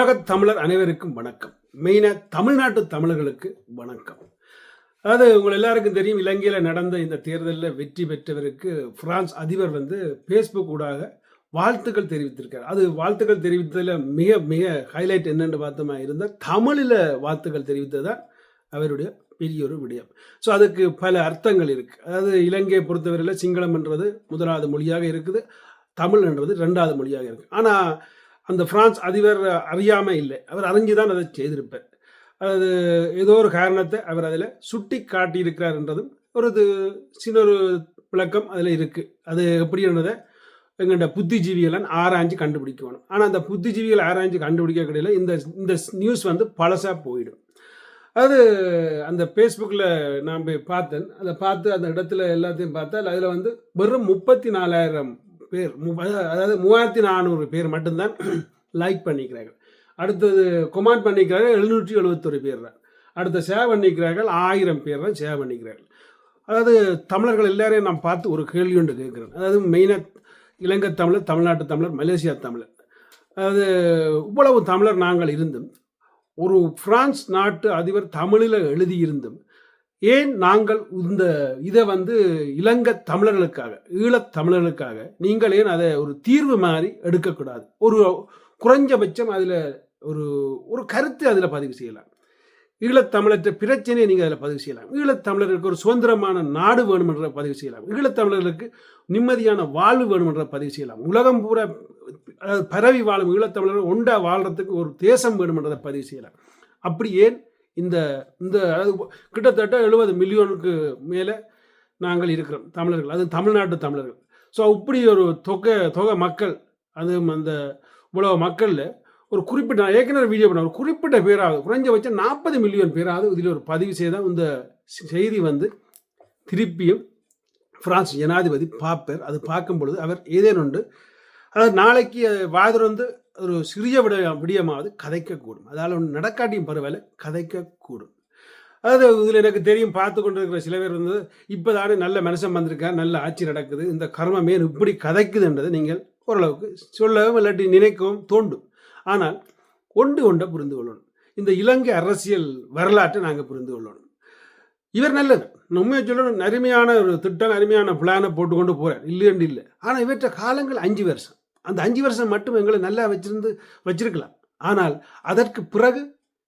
உலகத் தமிழர் அனைவருக்கும் வணக்கம். மெயினாக தமிழ்நாட்டு தமிழர்களுக்கு வணக்கம். அதாவது உங்கள் எல்லாருக்கும் தெரியும் இலங்கையில் நடந்த இந்த தேர்தலில் வெற்றி பெற்றவருக்கு பிரான்ஸ் அதிபர் வந்து ஃபேஸ்புக் ஊடாக வாழ்த்துக்கள் தெரிவித்திருக்கார். அது வாழ்த்துக்கள் தெரிவித்ததில் மிக மிக ஹைலைட் என்னென்னு பார்த்தோமா இருந்தால் தமிழில் வாழ்த்துக்கள் தெரிவித்தது தான் அவருடைய பெரிய ஒரு விடயம். ஸோ அதுக்கு பல அர்த்தங்கள் இருக்குது அதாவது இலங்கையை பொறுத்தவரையில் சிங்களம் என்றது முதலாவது மொழியாக இருக்குது தமிழ்ன்றது ரெண்டாவது மொழியாக இருக்குது ஆனால் அந்த பிரான்ஸ் அதிபர் அறியாமல் இல்லை. அவர் அறிஞ்சு தான் அதை செய்திருப்பார். அது ஏதோ ஒரு காரணத்தை அவர் அதில் சுட்டி காட்டியிருக்கிறார் என்றதும் ஒரு இது சின்ன ஒரு விளக்கம் அதில் இருக்குது அது எப்படின்றதை எங்கள்கிட்ட புத்திஜீவிகளை ஆராய்ஞ்சு கண்டுபிடிக்கணும் ஆனால் அந்த புத்திஜீவிகள் ஆராய்ஞ்சு கண்டுபிடிக்க கிடையில இந்த இந்த நியூஸ் வந்து பழசாக போயிடும். அது அந்த ஃபேஸ்புக்கில் நான் போய் பார்த்தேன். அதை பார்த்து அந்த இடத்துல எல்லாத்தையும் பார்த்தா அதில் வந்து வெறும் முப்பத்தி நாலாயிரம் பேர் அதாவது மூவாயிரத்தி நானூறு பேர் மட்டும்தான் லைக் பண்ணிக்கிறார்கள். அடுத்தது கொமாண்ட் பண்ணிக்கிறார்கள் எழுநூற்றி எழுபத்தொரு பேர். தான் அடுத்த சேவ் பண்ணிக்கிறார்கள் ஆயிரம் பேர் தான் சேவ் பண்ணிக்கிறார்கள். அதாவது தமிழர்கள் எல்லாரையும் நான் பார்த்து ஒரு கேள்வி ஒன்று கேட்குறேன் அதாவது மெயினாக இலங்கை தமிழர் தமிழ்நாட்டு தமிழர் மலேசியா தமிழர். அதாவது இவ்வளவு தமிழர் நாங்கள் இருந்தும் ஒரு பிரான்ஸ் நாட்டு அதிபர் தமிழில் எழுதியிருந்தும் ஏன் நாங்கள் இந்த இதை வந்து இலங்கை தமிழர்களுக்காக ஈழத் தமிழர்களுக்காக நீங்கள் ஏன் அதை ஒரு தீர்வு மாதிரி எடுக்கக்கூடாது? ஒரு குறைஞ்சபட்சம் அதில் ஒரு ஒரு கருத்து அதில் பதிவு செய்யலாம். ஈழத்தமிழற்ற பிரச்சனையை நீங்கள் அதில் பதிவு செய்யலாம். ஈழத்தமிழர்களுக்கு ஒரு சுதந்திரமான நாடு வேணுமென்ற பதிவு செய்யலாம். ஈழத்தமிழர்களுக்கு நிம்மதியான வாழ்வு வேணுமென்ற பதிவு செய்யலாம். உலகம் பூரா அதாவது பரவி வாழும் ஈழத்தமிழர்கள் ஒன்றா வாழ்கிறதுக்கு ஒரு தேசம் வேணுமென்றதை பதிவு செய்யலாம். அப்படி ஏன் இந்த இந்த அதாவது கிட்டத்தட்ட எழுபது மில்லியனுக்கு மேலே நாங்கள் இருக்கிறோம் தமிழர்கள். அது தமிழ்நாட்டு தமிழர்கள். ஸோ இப்படி ஒரு தொகை தொகை மக்கள் அது அந்த இவ்வளோ மக்களில் ஒரு குறிப்பிட்ட நான் ஏற்கனவே வீடியோ பண்ண ஒரு குறிப்பிட்ட பேராவது குறைஞ்சபட்சம் நாற்பது மில்லியன் பேராவது இதில் ஒரு பதிவு செய்தால் இந்த செய்தி வந்து திருப்பியும் பிரான்ஸ் ஜனாதிபதி பார்ப்பார். அது பார்க்கும் பொழுது அவர் ஏதேனுண்டு அதாவது நாளைக்கு வாதர் வந்து ஒரு சிறிய விட விடியமாவது கதைக்கக்கூடும். அதால் ஒன்று நடக்காட்டியும் பரவாயில்ல கதைக்கக்கூடும். அதாவது இதில் எனக்கு தெரியும் பார்த்து கொண்டு இருக்கிற சில பேர் வந்து இப்போ தானே நல்ல மனுஷன் வந்திருக்கார் நல்ல ஆட்சி நடக்குது இந்த கர்மமே இப்படி கதைக்குதுன்றதை நீங்கள் ஓரளவுக்கு சொல்லவும் இல்லாட்டி நினைக்கவும் தோண்டும் ஆனால் ஒன்று ஒன்றை புரிந்து கொள்ளணும். இந்த இலங்கை அரசியல் வரலாற்றை நாங்கள் புரிந்து கொள்ளணும். இவர் நல்லது. உண்மையை சொல்லணும் அருமையான ஒரு திட்டம் அருமையான பிளானை போட்டுக்கொண்டு போகிறார் இல்லைன்னு இல்லை. ஆனால் இவற்ற காலங்கள் அஞ்சு வருஷம். அந்த அஞ்சு வருஷம் மட்டும் எங்களை நல்லா வச்சிருந்து வச்சிருக்கலாம். ஆனால் அதற்கு பிறகு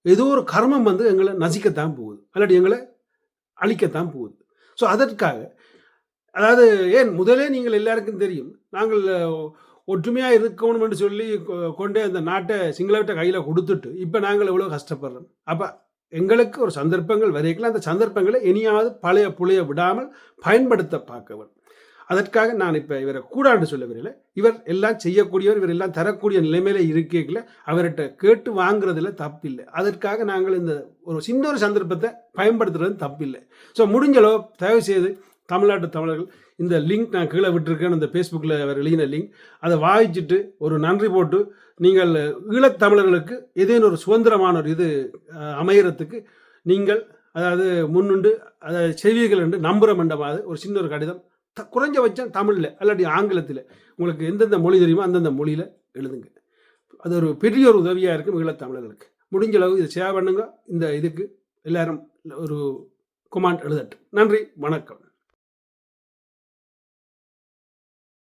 ஏதோ ஒரு கர்மம் வந்து எங்களை நசிக்கத்தான் போகுது. அல்லாட்டி எங்களை அழிக்கத்தான் போகுது. ஸோ அதற்காக அதாவது ஏன் முதலே நீங்கள் எல்லாருக்கும் தெரியும் நாங்கள் ஒற்றுமையாக இருக்கணும்னு சொல்லி கொ- கொண்டே அந்த நாட்டை சிங்களவட்ட கையில் கொடுத்துட்டு இப்போ நாங்கள் எவ்வளோ கஷ்டப்படுறோம். அப்போ எங்களுக்கு ஒரு சந்தர்ப்பங்கள் வரைக்கலாம் அந்த சந்தர்ப்பங்களை இனியாவது பழைய புழைய விடாமல் பயன்படுத்த பார்க்கவன் அதற்காக நான் இப்போ இவரை கூடாண்டு சொல்ல விரையில இவர் எல்லாம் செய்யக்கூடியவர் இவர் எல்லாம் தரக்கூடிய நிலைமையில இருக்கல அவர்கிட்ட கேட்டு வாங்குறதுல தப்பில்லை. அதற்காக நாங்கள் இந்த ஒரு சின்ன ஒரு சந்தர்ப்பத்தை பயன்படுத்துறது தப்பில்லை. ஸோ முடிஞ்சளவு தயவு செய்து தமிழ்நாட்டு தமிழர்கள் இந்த லிங்க் நான் கீழே விட்டுருக்கேன் இந்த ஃபேஸ்புக்கில் அவர் எழுதின லிங்க் அதை வாய்ச்சிட்டு ஒரு நன்றி போட்டு நீங்கள் ஈழத்தமிழர்களுக்கு ஏதேனும் ஒரு சுதந்திரமான ஒரு இது அமையறதுக்கு நீங்கள் அதாவது முன்னுண்டு அதை செய்வீர்கள் என்று நம்புகிற மண்டபாது ஒரு சின்ன ஒரு கடிதம் குறைஞ்சபட்சம் தமிழில் இல்லாட்டி ஆங்கிலத்தில். உங்களுக்கு எந்தெந்த மொழி தெரியுமோ அந்தந்த மொழியில் எழுதுங்க. அது ஒரு பெரிய ஒரு உதவியாக இருக்கும் ஈழத் தமிழர்களுக்கு. முடிஞ்ச அளவு இதை ஷேர் பண்ணுங்க. இந்த இதுக்கு எல்லாரும் ஒரு கொமாண்ட் எழுதட்டும். நன்றி வணக்கம்.